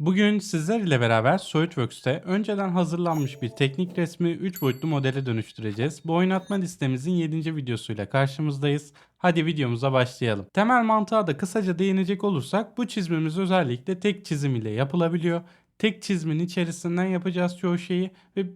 Bugün sizler ile beraber SolidWorks'te önceden hazırlanmış bir teknik resmi 3 boyutlu modele dönüştüreceğiz. Bu oynatma listemizin 7. videosuyla karşımızdayız. Hadi videomuza başlayalım. Temel mantığa da kısaca değinecek olursak bu çizimimiz özellikle tek çizim ile yapılabiliyor. Tek çizimin içerisinden yapacağız çoğu şeyi ve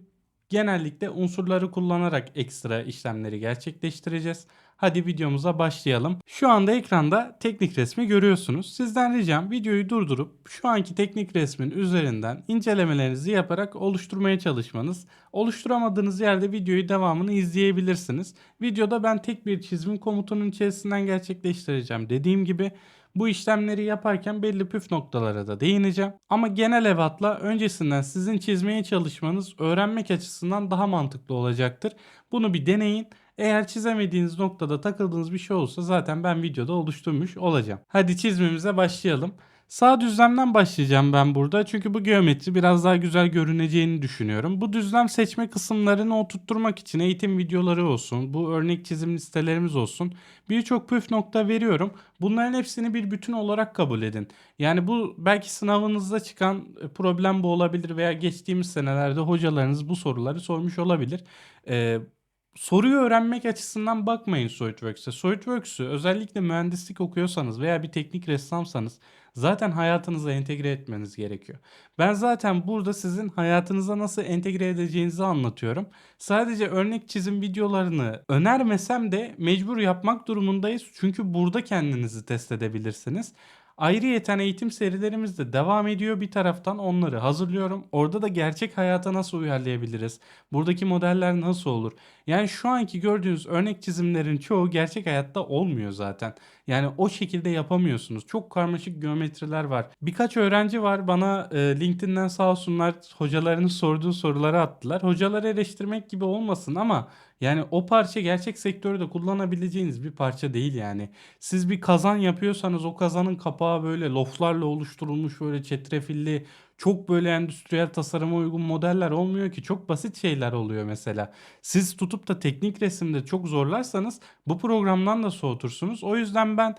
genellikle unsurları kullanarak ekstra işlemleri gerçekleştireceğiz. Hadi videomuza başlayalım. Şu anda ekranda teknik resmi görüyorsunuz. Sizden ricam videoyu durdurup şu anki teknik resmin üzerinden incelemelerinizi yaparak oluşturmaya çalışmanız. Oluşturamadığınız yerde videoyu devamını izleyebilirsiniz. Videoda ben tek bir çizim komutunun içerisinden gerçekleştireceğim. Dediğim gibi bu işlemleri yaparken belli püf noktalara da değineceğim. Ama genel evatla öncesinden sizin çizmeye çalışmanız öğrenmek açısından daha mantıklı olacaktır. Bunu bir deneyin. Eğer çizemediğiniz noktada takıldığınız bir şey olursa zaten ben videoda oluşturmuş olacağım. Hadi çizmemize başlayalım. Sağ düzlemden başlayacağım ben burada çünkü bu geometri biraz daha güzel görüneceğini düşünüyorum. Bu düzlem seçme kısımlarını oturtturmak için eğitim videoları olsun, bu örnek çizim listelerimiz olsun birçok püf nokta veriyorum. Bunların hepsini bir bütün olarak kabul edin. Yani bu belki sınavınızda çıkan problem bu olabilir veya geçtiğimiz senelerde hocalarınız bu soruları sormuş olabilir. Ee, soruyu öğrenmek açısından bakmayın SolidWorks'e. SolidWorks'ü özellikle mühendislik okuyorsanız veya bir teknik ressamsanız zaten hayatınıza entegre etmeniz gerekiyor. Ben zaten burada sizin hayatınıza nasıl entegre edeceğinizi anlatıyorum. Sadece örnek çizim videolarını önermesem de mecbur yapmak durumundayız. Çünkü burada kendinizi test edebilirsiniz. Ayrıyeten eğitim serilerimiz de devam ediyor. Bir taraftan onları hazırlıyorum. Orada da gerçek hayata nasıl uyarlayabiliriz? Buradaki modeller nasıl olur? Yani şu anki gördüğünüz örnek çizimlerin çoğu gerçek hayatta olmuyor zaten. Yani o şekilde yapamıyorsunuz. Çok karmaşık geometriler var. Birkaç öğrenci var bana e, LinkedIn'den sağ olsunlar hocalarının sorduğu soruları attılar. Hocaları eleştirmek gibi olmasın ama yani o parça gerçek sektörde kullanabileceğiniz bir parça değil yani. Siz bir kazan yapıyorsanız o kazanın kapağı böyle loflarla oluşturulmuş böyle çetrefilli çok böyle endüstriyel tasarıma uygun modeller olmuyor ki çok basit şeyler oluyor mesela. Siz tutup da teknik resimde çok zorlarsanız bu programdan da soğutursunuz. O yüzden ben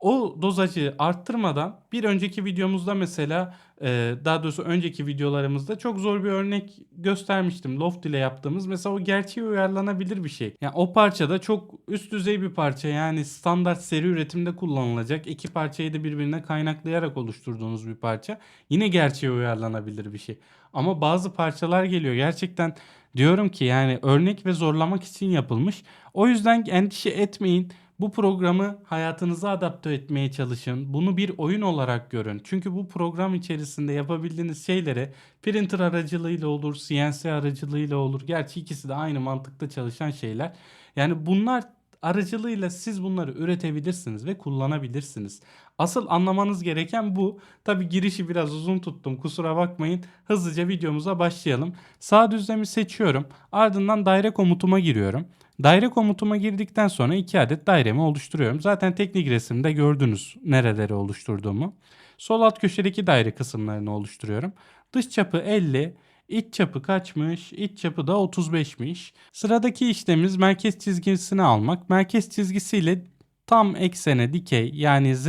o dozajı arttırmadan bir önceki videomuzda mesela e, daha doğrusu önceki videolarımızda çok zor bir örnek göstermiştim. Loft ile yaptığımız mesela o gerçeğe uyarlanabilir bir şey. Yani o parçada çok üst düzey bir parça yani standart seri üretimde kullanılacak iki parçayı da birbirine kaynaklayarak oluşturduğunuz bir parça. Yine gerçeğe uyarlanabilir bir şey. Ama bazı parçalar geliyor gerçekten diyorum ki yani örnek ve zorlamak için yapılmış. O yüzden endişe etmeyin. Bu programı hayatınıza adapte etmeye çalışın. Bunu bir oyun olarak görün. Çünkü bu program içerisinde yapabildiğiniz şeylere printer aracılığıyla olur, CNC aracılığıyla olur. Gerçi ikisi de aynı mantıkta çalışan şeyler. Yani bunlar aracılığıyla siz bunları üretebilirsiniz ve kullanabilirsiniz. Asıl anlamanız gereken bu. Tabi girişi biraz uzun tuttum kusura bakmayın. Hızlıca videomuza başlayalım. Sağ düzlemi seçiyorum. Ardından daire komutuma giriyorum. Daire komutuma girdikten sonra iki adet dairemi oluşturuyorum. Zaten teknik resimde gördünüz nereleri oluşturduğumu. Sol alt köşedeki daire kısımlarını oluşturuyorum. Dış çapı 50, iç çapı kaçmış? İç çapı da 35'miş. Sıradaki işlemimiz merkez çizgisini almak. Merkez çizgisiyle tam eksene dikey yani z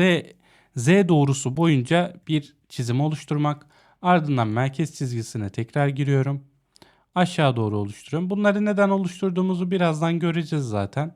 z doğrusu boyunca bir çizim oluşturmak. Ardından merkez çizgisine tekrar giriyorum aşağı doğru oluşturuyorum. Bunları neden oluşturduğumuzu birazdan göreceğiz zaten.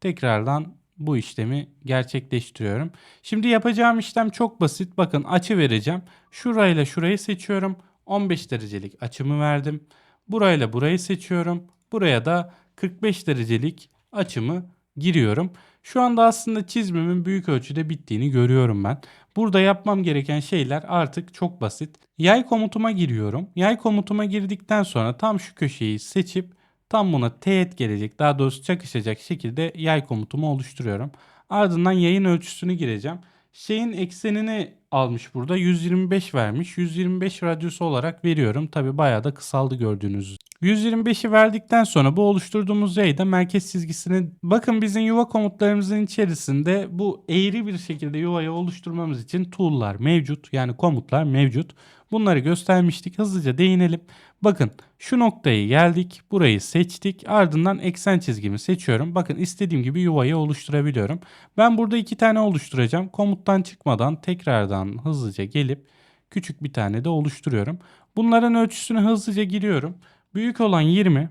Tekrardan bu işlemi gerçekleştiriyorum. Şimdi yapacağım işlem çok basit. Bakın açı vereceğim. Şurayla şurayı seçiyorum. 15 derecelik açımı verdim. Burayla burayı seçiyorum. Buraya da 45 derecelik açımı giriyorum. Şu anda aslında çizimimin büyük ölçüde bittiğini görüyorum ben. Burada yapmam gereken şeyler artık çok basit. Yay komutuma giriyorum. Yay komutuma girdikten sonra tam şu köşeyi seçip tam buna teğet gelecek daha doğrusu çakışacak şekilde yay komutumu oluşturuyorum. Ardından yayın ölçüsünü gireceğim. Şeyin eksenini almış burada 125 vermiş. 125 radyosu olarak veriyorum. Tabi bayağı da kısaldı gördüğünüz 125'i verdikten sonra bu oluşturduğumuz yayda merkez çizgisini bakın bizim yuva komutlarımızın içerisinde bu eğri bir şekilde yuvayı oluşturmamız için tool'lar mevcut. Yani komutlar mevcut. Bunları göstermiştik. Hızlıca değinelim. Bakın şu noktayı geldik. Burayı seçtik. Ardından eksen çizgimi seçiyorum. Bakın istediğim gibi yuvayı oluşturabiliyorum. Ben burada iki tane oluşturacağım. Komuttan çıkmadan tekrardan hızlıca gelip küçük bir tane de oluşturuyorum. Bunların ölçüsünü hızlıca giriyorum. Büyük olan 20,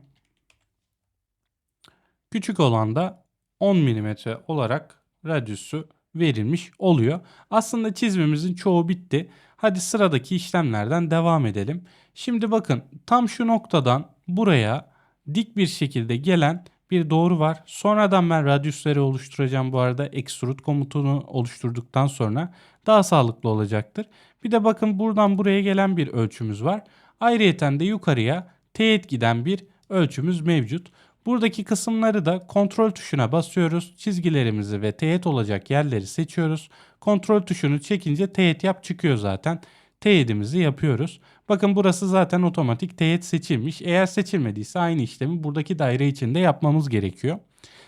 küçük olan da 10 mm olarak radyüsü verilmiş oluyor. Aslında çizmemizin çoğu bitti. Hadi sıradaki işlemlerden devam edelim. Şimdi bakın tam şu noktadan buraya dik bir şekilde gelen bir doğru var. Sonradan ben radyüsleri oluşturacağım bu arada. Extrude komutunu oluşturduktan sonra daha sağlıklı olacaktır. Bir de bakın buradan buraya gelen bir ölçümüz var. Ayrıyeten de yukarıya teğet giden bir ölçümüz mevcut. Buradaki kısımları da kontrol tuşuna basıyoruz. Çizgilerimizi ve teğet olacak yerleri seçiyoruz. Kontrol tuşunu çekince teğet yap çıkıyor zaten. Teğetimizi yapıyoruz. Bakın burası zaten otomatik teğet seçilmiş. Eğer seçilmediyse aynı işlemi buradaki daire içinde yapmamız gerekiyor.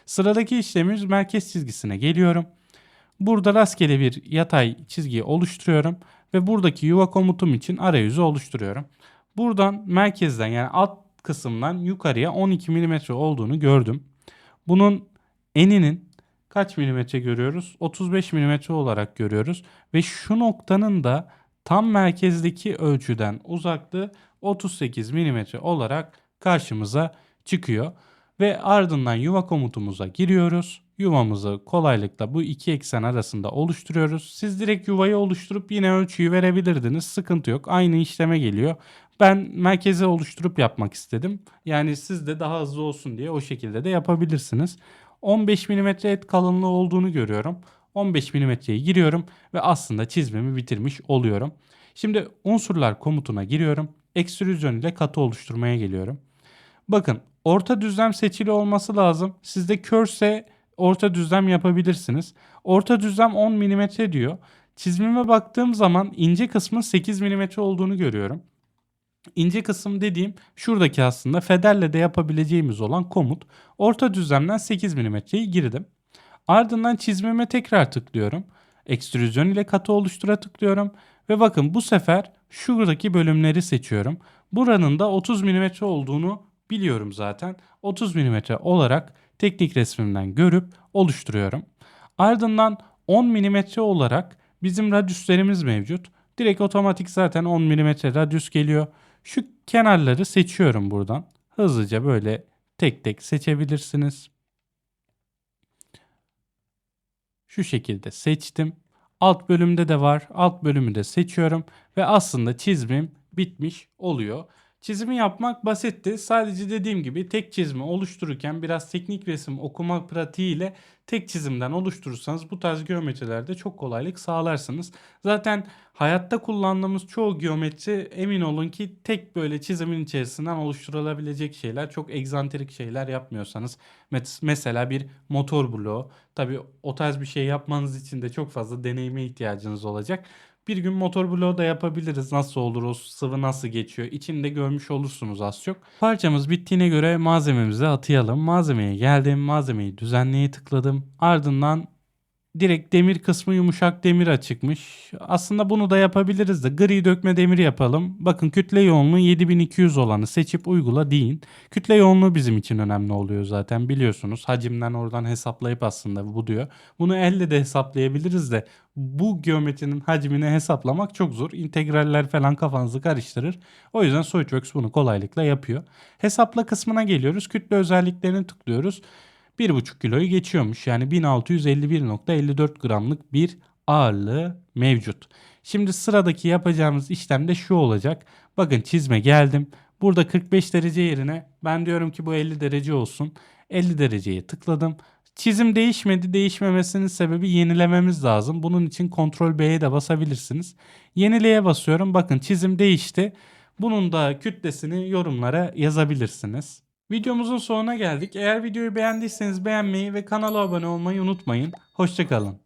Sıradaki işlemimiz merkez çizgisine geliyorum. Burada rastgele bir yatay çizgi oluşturuyorum ve buradaki yuva komutum için arayüzü oluşturuyorum. Buradan merkezden yani alt kısımdan yukarıya 12 mm olduğunu gördüm. Bunun eninin kaç milimetre görüyoruz? 35 milimetre olarak görüyoruz ve şu noktanın da tam merkezdeki ölçüden uzaklığı 38 milimetre olarak karşımıza çıkıyor. Ve ardından yuva komutumuza giriyoruz. Yuvamızı kolaylıkla bu iki eksen arasında oluşturuyoruz. Siz direkt yuvayı oluşturup yine ölçüyü verebilirdiniz. Sıkıntı yok. Aynı işleme geliyor. Ben merkeze oluşturup yapmak istedim. Yani siz de daha hızlı olsun diye o şekilde de yapabilirsiniz. 15 mm et kalınlığı olduğunu görüyorum. 15 mm'ye giriyorum ve aslında çizmemi bitirmiş oluyorum. Şimdi unsurlar komutuna giriyorum. Ekstrüzyon ile katı oluşturmaya geliyorum. Bakın orta düzlem seçili olması lazım. Sizde körse orta düzlem yapabilirsiniz. Orta düzlem 10 mm diyor. Çizmime baktığım zaman ince kısmın 8 mm olduğunu görüyorum. İnce kısım dediğim şuradaki aslında federle de yapabileceğimiz olan komut. Orta düzlemden 8 mm'yi girdim. Ardından çizmeme tekrar tıklıyorum. Ekstrüzyon ile katı oluştura tıklıyorum. Ve bakın bu sefer şuradaki bölümleri seçiyorum. Buranın da 30 mm olduğunu biliyorum zaten. 30 mm olarak teknik resmimden görüp oluşturuyorum. Ardından 10 mm olarak bizim radyüslerimiz mevcut. Direkt otomatik zaten 10 mm radyüs geliyor. Şu kenarları seçiyorum buradan. Hızlıca böyle tek tek seçebilirsiniz. Şu şekilde seçtim. Alt bölümde de var. Alt bölümü de seçiyorum ve aslında çizimim bitmiş oluyor. Çizimi yapmak basitti. Sadece dediğim gibi tek çizimi oluştururken biraz teknik resim okuma pratiğiyle tek çizimden oluşturursanız bu tarz geometrilerde çok kolaylık sağlarsınız. Zaten hayatta kullandığımız çoğu geometri emin olun ki tek böyle çizimin içerisinden oluşturulabilecek şeyler. Çok egzantrik şeyler yapmıyorsanız. Mesela bir motor bloğu. Tabi o tarz bir şey yapmanız için de çok fazla deneyime ihtiyacınız olacak. Bir gün motor bloğu da yapabiliriz. Nasıl olur o sıvı nasıl geçiyor. İçinde görmüş olursunuz az çok. Parçamız bittiğine göre malzememizi atayalım. Malzemeye geldim. Malzemeyi düzenleye tıkladım. Ardından direkt demir kısmı yumuşak demir açıkmış. Aslında bunu da yapabiliriz de gri dökme demir yapalım. Bakın kütle yoğunluğu 7200 olanı seçip uygula deyin. Kütle yoğunluğu bizim için önemli oluyor zaten biliyorsunuz. Hacimden oradan hesaplayıp aslında bu diyor. Bunu elle de hesaplayabiliriz de bu geometrinin hacmini hesaplamak çok zor. İntegraller falan kafanızı karıştırır. O yüzden SolidWorks bunu kolaylıkla yapıyor. Hesapla kısmına geliyoruz. Kütle özelliklerini tıklıyoruz. 1,5 kiloyu geçiyormuş. Yani 1651.54 gramlık bir ağırlığı mevcut. Şimdi sıradaki yapacağımız işlem de şu olacak. Bakın çizme geldim. Burada 45 derece yerine ben diyorum ki bu 50 derece olsun. 50 dereceye tıkladım. Çizim değişmedi. Değişmemesinin sebebi yenilememiz lazım. Bunun için Ctrl B'ye de basabilirsiniz. Yenileye basıyorum. Bakın çizim değişti. Bunun da kütlesini yorumlara yazabilirsiniz. Videomuzun sonuna geldik. Eğer videoyu beğendiyseniz beğenmeyi ve kanala abone olmayı unutmayın. Hoşçakalın.